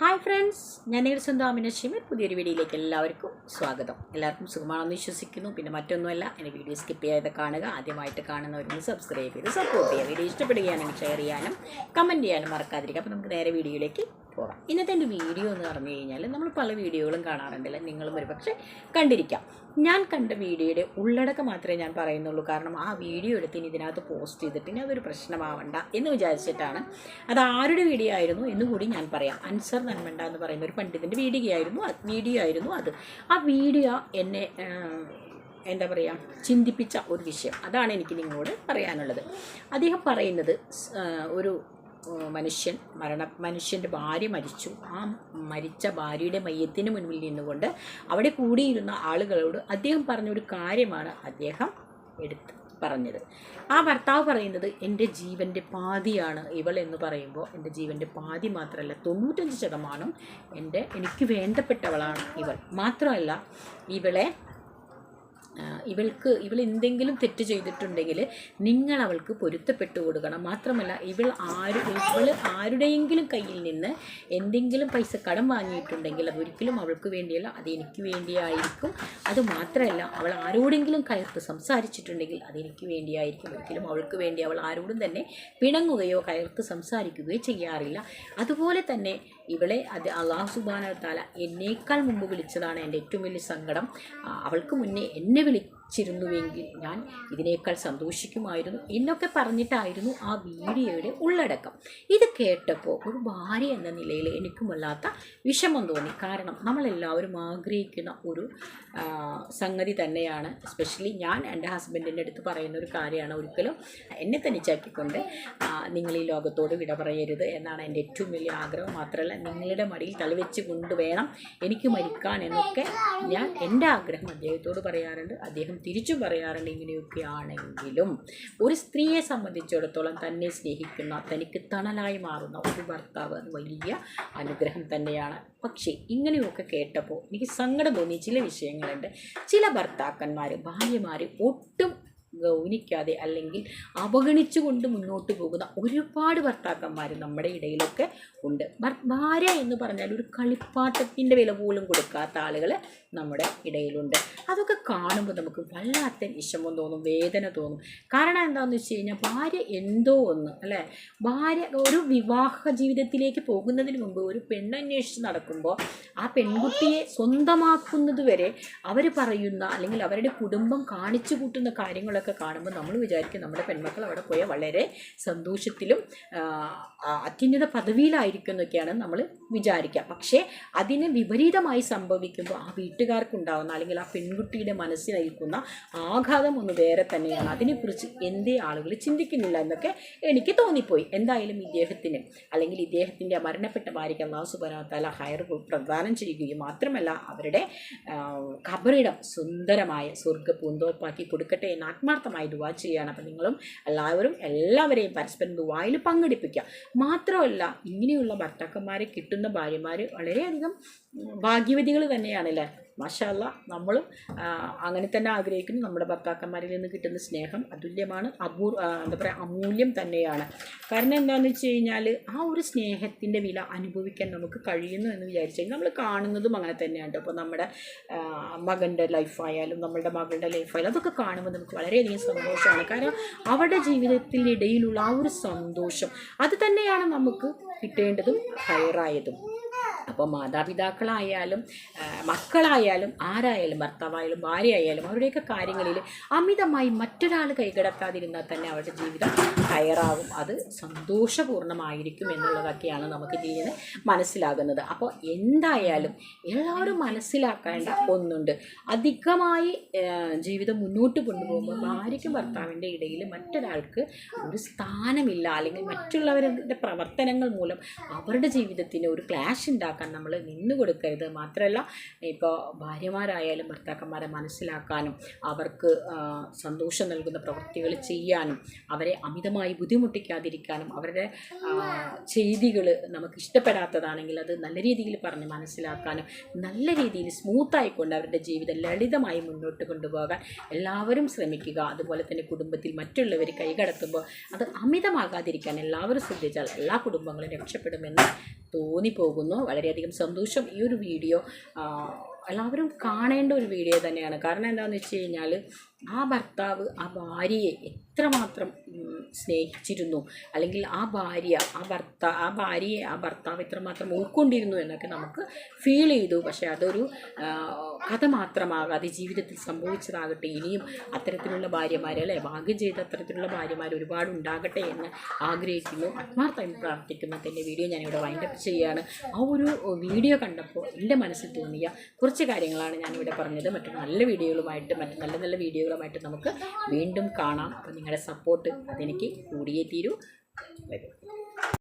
Hi friends ഞാൻ നിങ്ങളുടെ സ്വന്തം അമിന ഷിമിർ. പുതിയൊരു വീഡിയോയിലേക്ക് എല്ലാവർക്കും സ്വാഗതം. എല്ലാവർക്കും സുഖമാണെന്ന് വിശ്വസിക്കുന്നു. പിന്നെ മറ്റൊന്നുമല്ല എന്റെ വീഡിയോ സ്കിപ്പ് ചെയ്യാതെ കാണുക. ആദ്യമായിട്ട് കാണുന്നവരൊന്ന് സബ്സ്ക്രൈബ് ചെയ്ത് സപ്പോർട്ട് ചെയ്യുക. വീഡിയോ ഇഷ്ടപ്പെടുകയാണെങ്കിൽ ഷെയർ ചെയ്യാനും കമന്റ് ചെയ്യാനും മറക്കാതിരിക്കുക. അപ്പോൾ നമുക്ക് നേരെ വീഡിയോയിലേക്ക് പോകാം. ഇന്നത്തെ എന്റെ വീഡിയോ എന്ന് പറഞ്ഞു കഴിഞ്ഞാൽ നമ്മൾ പല വീഡിയോകളും കാണാറുണ്ടല്ലോ? നിങ്ങളും ഒരുപക്ഷെ കണ്ടിരിക്കാം. ഞാൻ കണ്ട വീഡിയോയുടെ ഉള്ളടക്കം മാത്രമേ ഞാൻ പറയുന്നുള്ളൂ. കാരണം ആ വീഡിയോ എടുത്ത് ഇനി ഇതിനകത്ത് പോസ്റ്റ് ചെയ്തിട്ട് ഇനി അതൊരു പ്രശ്നമാവണ്ട എന്ന് വിചാരിച്ചിട്ടാണ്. അത് ആരുടെ വീഡിയോ ആയിരുന്നു എന്നുകൂടി ഞാൻ പറയാം. അൻസർ നന്മണ്ട എന്ന് പറയുന്ന ഒരു പണ്ഡിതന്റെ വീഡിയോ ആയിരുന്നു. വീഡിയോ ആയിരുന്നു അത്. ആ വീഡിയോ എന്നെ എന്താ പറയുക ചിന്തിപ്പിച്ച ഒരു വിഷയം. അതാണ് എനിക്ക് നിങ്ങളോട് പറയാനുള്ളത്. അദ്ദേഹം പറയുന്നത് ഒരു മനുഷ്യൻ മരണ മനുഷ്യന്റെ ഭാര്യ മരിച്ചു. ആ മരിച്ച ഭാര്യയുടെ മയ്യത്തിന് മുൻപിൽ നിന്നുകൊണ്ട് അവിടെ കൂടിയിരുന്ന ആളുകളോട് അദ്ദേഹം പറഞ്ഞ ഒരു കാര്യമാണ് അദ്ദേഹം എടുത്ത് പറഞ്ഞത്. ആ ഭർത്താവ് പറയുന്നത് എന്റെ ജീവന്റെ പാതിയാണ്. ഇവൾ എന്ന് പറയുമ്പോൾ എന്റെ ജീവന്റെ പാതി മാത്രമല്ല തൊണ്ണൂറ്റഞ്ച് ശതമാനം എന്റെ എനിക്ക് വേണ്ടപ്പെട്ടവളാണ് ഇവൾ. മാത്രമല്ല ഇവളെ ഇവൾക്ക് ഇവൾ എന്തെങ്കിലും തെറ്റ് ചെയ്തിട്ടുണ്ടെങ്കിൽ നിങ്ങൾ അവൾക്ക് പൊരുത്തപ്പെട്ടു കൊടുക്കണം. മാത്രമല്ല ഇവൾ ആര് ഇവൾ ആരുടെയെങ്കിലും കയ്യിൽ നിന്ന് എന്തെങ്കിലും പൈസ കടം വാങ്ങിയിട്ടുണ്ടെങ്കിൽ അതൊരിക്കലും അവൾക്ക് വേണ്ടിയല്ല അത് എനിക്ക് വേണ്ടിയായിരിക്കും. അത് മാത്രമല്ല അവൾ ആരോടെങ്കിലും കയർത്ത് സംസാരിച്ചിട്ടുണ്ടെങ്കിൽ അതെനിക്ക് വേണ്ടിയായിരിക്കും. ഒരിക്കലും അവൾക്ക് വേണ്ടി അവൾ ആരോടും തന്നെ പിണങ്ങുകയോ കയർത്ത് സംസാരിക്കുകയോ ചെയ്യാറില്ല. അതുപോലെ തന്നെ ഇവളെ അത് അള്ളാഹു സുബാന താല എന്നേക്കാൾ മുമ്പ് വിളിച്ചതാണ് എന്റെ ഏറ്റവും വലിയ സങ്കടം. അവൾക്ക് മുന്നേ എന്നെ വിളിച്ചിരുന്നുവെങ്കിൽ ഞാൻ ഇതിനേക്കാൾ സന്തോഷിക്കുമായിരുന്നു എന്നൊക്കെ പറഞ്ഞിട്ടായിരുന്നു ആ വീഡിയോയുടെ ഉള്ളടക്കം. ഇത് കേട്ടപ്പോൾ ഒരു ഭാര്യ എന്ന നിലയിൽ എനിക്കും വല്ലാത്ത വിഷമം തോന്നി. കാരണം നമ്മളെല്ലാവരും ആഗ്രഹിക്കുന്ന ഒരു സംഗതി തന്നെയാണ്. എസ്പെഷ്യലി ഞാൻ എന്റെ ഹസ്ബൻഡിന്റെ അടുത്ത് പറയുന്ന ഒരു കാര്യമാണ്. ഒരിക്കലും എന്നെ തനിച്ചാക്കിക്കൊണ്ട് നിങ്ങൾ ഈ ലോകത്തോട് വിട പറയരുത് എന്നാണ് എന്റെ ഏറ്റവും വലിയ ആഗ്രഹം. മാത്രമല്ല നിങ്ങളുടെ മടിയിൽ തലവെച്ച് കൊണ്ടുവേണം എനിക്ക് മരിക്കാൻ എന്നൊക്കെ ഞാൻ എന്റെ ആഗ്രഹം അദ്ദേഹത്തോട് പറയാറുണ്ട്. അദ്ദേഹം തിരിച്ചും പറയാറുണ്ട് ഇങ്ങനെയൊക്കെ ആണെങ്കിലും ഒരു സ്ത്രീയെ സംബന്ധിച്ചിടത്തോളം തന്നെ സ്നേഹിക്കുന്ന തനിക്ക് തണലായി മാറുന്ന ഒരു ഭർത്താവ് വലിയ അനുഗ്രഹം തന്നെയാണ്. പക്ഷേ ഇങ്ങനെയൊക്കെ കേട്ടപ്പോൾ എനിക്ക് സങ്കടം തോന്നിയ ചില വിഷയങ്ങളുണ്ട്. ചില ഭർത്താക്കന്മാർ ഭാര്യമാർ ഒട്ടും ഗൗനിക്കാതെ അല്ലെങ്കിൽ അവഗണിച്ചുകൊണ്ട് മുന്നോട്ട് പോകുന്ന ഒരുപാട് ഭർത്താക്കന്മാർ നമ്മുടെ ഇടയിലൊക്കെ ഉണ്ട്. ഭാര്യ എന്ന് പറഞ്ഞാൽ ഒരു കളിപ്പാട്ടത്തിന്റെ വില പോലും കൊടുക്കാത്ത ആളുകൾ നമ്മുടെ ഇടയിലുണ്ട്. അതൊക്കെ കാണുമ്പോൾ നമുക്ക് വല്ലാത്ത വിഷമം തോന്നും വേദന തോന്നും. കാരണം എന്താണെന്ന് വെച്ച് കഴിഞ്ഞാൽ ഭാര്യ എന്തോ ഒന്ന് അല്ലേ? ഭാര്യ ഒരു വിവാഹ ജീവിതത്തിലേക്ക് പോകുന്നതിന് മുമ്പ് ഒരു പെണ്ണന്വേഷിച്ച് നടക്കുമ്പോൾ ആ പെൺകുട്ടിയെ സ്വന്തമാക്കുന്നത് വരെ അവർ പറയുന്ന അല്ലെങ്കിൽ അവരുടെ കുടുംബം കാണിച്ചു കൂട്ടുന്ന കാര്യങ്ങളൊക്കെ കാണുമ്പോൾ നമ്മൾ വിചാരിക്കും നമ്മുടെ പെൺമക്കൾ അവിടെ പോയാൽ വളരെ സന്തോഷത്തിലും അത്യുന്നത പദവിയിലായിരിക്കും എന്നൊക്കെയാണ് നമ്മൾ വിചാരിക്കുക. പക്ഷേ അതിന് വിപരീതമായി സംഭവിക്കുമ്പോൾ ആ വീട്ടുകാർക്കുണ്ടാകുന്ന അല്ലെങ്കിൽ ആ പെൺകുട്ടിയുടെ മനസ്സിൽ നിൽക്കുന്ന ആഘാതം ഒന്ന് വേറെ തന്നെയാണ്. അതിനെക്കുറിച്ച് എന്തേ ആളുകൾ ചിന്തിക്കുന്നില്ല എന്നൊക്കെ എനിക്ക് തോന്നിപ്പോയി. എന്തായാലും ഇദ്ദേഹത്തിന് അല്ലെങ്കിൽ ഇദ്ദേഹത്തിന്റെ മരണപ്പെട്ട ഭാര്യയ്ക്ക് അള്ളാഹു സുബാന ഹയർ പ്രദാനം ചെയ്യുകയും മാത്രമല്ല അവരുടെ കബറിടം സുന്ദരമായ സ്വർഗ പൂന്തോപ്പാക്കി കൊടുക്കട്ടെ എന്ന് ആത്മാർത്ഥമായി ദുവാ ചെയ്യുകയാണ് അപ്പം നിങ്ങളും എല്ലാവരും എല്ലാവരെയും പരസ്പരം ദുവായിൽ പങ്കെടുപ്പിക്കുക. മാത്രമല്ല ഇങ്ങനെയുള്ള ഭർത്താക്കന്മാരെ കിട്ടുന്ന ഭാര്യമാർ വളരെയധികം ഭാഗ്യവതികൾ തന്നെയാണല്ലേ? മാഷാല്ല നമ്മൾ അങ്ങനെ തന്നെ ആഗ്രഹിക്കുന്നു. നമ്മുടെ ഭർത്താക്കന്മാരിൽ നിന്ന് കിട്ടുന്ന സ്നേഹം അതുല്യമാണ്. അപൂർ എന്താ പറയുക അമൂല്യം തന്നെയാണ്. കാരണം എന്താണെന്ന് വെച്ച് കഴിഞ്ഞാൽ ആ ഒരു സ്നേഹത്തിന്റെ വില അനുഭവിക്കാൻ നമുക്ക് കഴിയുന്നു എന്ന് വിചാരിച്ചു കഴിഞ്ഞാൽ നമ്മൾ കാണുന്നതും അങ്ങനെ തന്നെയാണ് അപ്പോൾ നമ്മുടെ മകന്റെ ലൈഫായാലും നമ്മളുടെ മകളുടെ ലൈഫായാലും അതൊക്കെ കാണുമ്പോൾ നമുക്ക് വളരെയധികം സന്തോഷമാണ്. കാരണം അവരുടെ ജീവിതത്തിനിടയിലുള്ള ആ ഒരു സന്തോഷം അത് തന്നെയാണ് നമുക്ക് കിട്ടേണ്ടതും ഹയറായതും അപ്പോൾ മാതാപിതാക്കളായാലും മക്കളായാലും ആരായാലും ഭർത്താവായാലും ഭാര്യയായാലും അവരുടെയൊക്കെ കാര്യങ്ങളിൽ അമിതമായി മറ്റൊരാൾ കൈകടക്കാതിരുന്നാൽ തന്നെ അവരുടെ ജീവിതം കയറാവും അത് സന്തോഷപൂർണമായിരിക്കും എന്നുള്ളതൊക്കെയാണ് നമുക്ക് ഇതിൽ നിന്ന് മനസ്സിലാകുന്നത്. അപ്പോൾ എന്തായാലും എല്ലാവരും മനസ്സിലാക്കേണ്ട ഒന്നുണ്ട്. അധികമായി ജീവിതം മുന്നോട്ട് കൊണ്ടുപോകുമ്പോൾ ഭാര്യയ്ക്കും ഭർത്താവിന്റെ ഇടയിൽ മറ്റൊരാൾക്ക് ഒരു സ്ഥാനമില്ല. അല്ലെങ്കിൽ മറ്റുള്ളവരുടെ പ്രവർത്തനങ്ങൾ മൂലം അവരുടെ ജീവിതത്തിന് ഒരു ക്ലാഷ് ഉണ്ടാക്കാൻ നമ്മൾ നിന്നു കൊടുക്കരുത്. മാത്രമല്ല ഇപ്പോൾ ഭാര്യമാരായാലും ഭർത്താക്കന്മാരെ മനസ്സിലാക്കാനും അവർക്ക് സന്തോഷം നൽകുന്ന പ്രവൃത്തികൾ ചെയ്യാനും അവരെ അമിതമായി ബുദ്ധിമുട്ടിക്കാതിരിക്കാനും അവരുടെ ചെയ്തികൾ നമുക്ക് ഇഷ്ടപ്പെടാത്തതാണെങ്കിൽ അത് നല്ല രീതിയിൽ പറഞ്ഞ് മനസ്സിലാക്കാനും നല്ല രീതിയിൽ സ്മൂത്തായിക്കൊണ്ട് അവരുടെ ജീവിതം ലളിതമായി മുന്നോട്ട് കൊണ്ടുപോകാൻ എല്ലാവരും ശ്രമിക്കുക. അതുപോലെ തന്നെ കുടുംബത്തിൽ മറ്റുള്ളവർ കൈകടത്തുമ്പോൾ അത് അമിതമാകാതിരിക്കാൻ എല്ലാവരും ശ്രദ്ധിച്ചാൽ എല്ലാ കുടുംബങ്ങളും രക്ഷപ്പെടുമെന്ന് തോന്നിപ്പോകുന്നു. വളരെയധികം സന്തോഷം ഈ ഒരു വീഡിയോ എല്ലാവരും കാണേണ്ട ഒരു വീഡിയോ തന്നെയാണ്. കാരണം എന്താണെന്ന് വെച്ച് കഴിഞ്ഞാൽ ആ ഭർത്താവ് ആ ഭാര്യയെ എത്രമാത്രം സ്നേഹിച്ചിരുന്നു. അല്ലെങ്കിൽ ആ ഭാര്യ ആ ഭർത്താ ആ ഭാര്യയെ ആ ഭർത്താവ് എത്രമാത്രം ഉൾക്കൊണ്ടിരുന്നു എന്നൊക്കെ നമുക്ക് ഫീൽ ചെയ്തു. പക്ഷേ അതൊരു കഥ മാത്രമാകാതെ ജീവിതത്തിൽ സംഭവിച്ചതാകട്ടെ ഇനിയും അത്തരത്തിലുള്ള ഭാര്യമാർ അല്ലേ? ഭാഗ്യം ചെയ്ത അത്തരത്തിലുള്ള ഭാര്യമാർ ഒരുപാട് ഉണ്ടാകട്ടെ എന്ന് ആഗ്രഹിക്കുന്നു. ആത്മാർത്ഥമായി പ്രാർത്ഥിക്കുന്നു. എന്റെ വീഡിയോ ഞാനിവിടെ വൈൻഡപ്പ് ചെയ്യുകയാണ്. ആ ഒരു വീഡിയോ കണ്ടപ്പോൾ എന്റെ മനസ്സിൽ തോന്നിയ കുറച്ച് കാര്യങ്ങളാണ് ഞാനിവിടെ പറഞ്ഞത്. മറ്റു നല്ല വീഡിയോകളുമായിട്ട് മറ്റു നല്ല നല്ല വീഡിയോകളുമായിട്ട് നമുക്ക് വീണ്ടും കാണാം. അപ്പോൾ നിങ്ങളുടെ സപ്പോർട്ട് അതെനിക്ക് കൂടിയേ തീരൂ.